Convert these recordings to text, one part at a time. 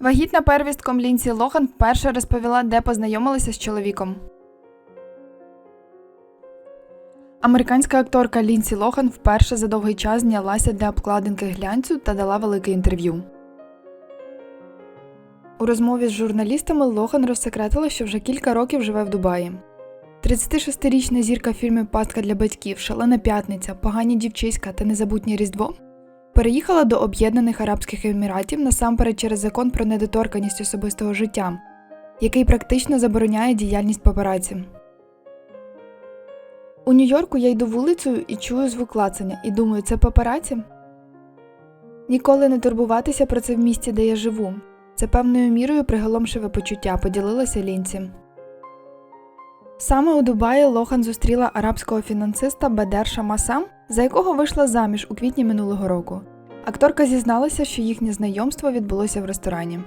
Вагітна первістком Лінсі Лохан вперше розповіла, де познайомилася з чоловіком. Американська акторка Лінсі Лохан вперше за довгий час знялася для обкладинки глянцю та дала велике інтерв'ю. У розмові з журналістами Лохан розсекретила, що вже кілька років живе в Дубаї. 36-річна зірка фільмів Пастка для батьків, Шалена п'ятниця, Погані дівчиська та Незабутнє Різдво переїхала до Об'єднаних Арабських Еміратів насамперед через закон про недоторканість особистого життя, який практично забороняє діяльність папараці. У Нью-Йорку я йду вулицею і чую звук клацання, і думаю, це папараці? Ніколи не турбуватися про це в місті, де я живу. Це певною мірою приголомшиве почуття, поділилася Лінці. Саме у Дубаї Лохан зустріла арабського фінансиста Бедер Шамаса, за якого вийшла заміж у квітні минулого року. Акторка зізналася, що їхнє знайомство відбулося в ресторані.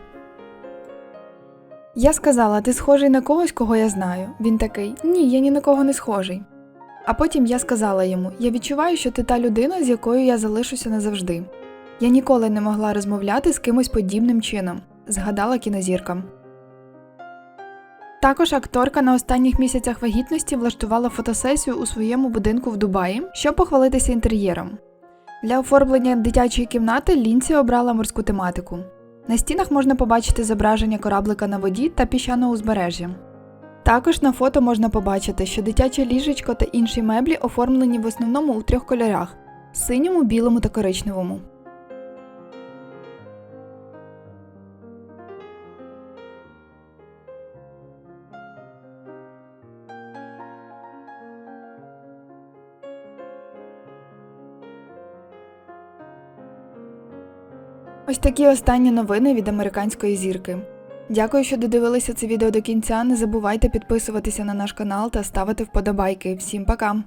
Я сказала, ти схожий на когось, кого я знаю. Він такий: Ні, я ні на кого не схожий. А потім я сказала йому: Я відчуваю, що ти та людина, з якою я залишуся назавжди. Я ніколи не могла розмовляти з кимось подібним чином, згадала кінозірка. Також акторка на останніх місяцях вагітності влаштувала фотосесію у своєму будинку в Дубаї, щоб похвалитися інтер'єром. Для оформлення дитячої кімнати Лінці обрала морську тематику. На стінах можна побачити зображення кораблика на воді та піщаного узбережжя. Також на фото можна побачити, що дитяче ліжечко та інші меблі оформлені в основному у трьох кольорах синьому, білому та коричневому. Ось такі останні новини від американської зірки. Дякую, що додивилися це відео до кінця. Не забувайте підписуватися на наш канал та ставити вподобайки. Всім пока!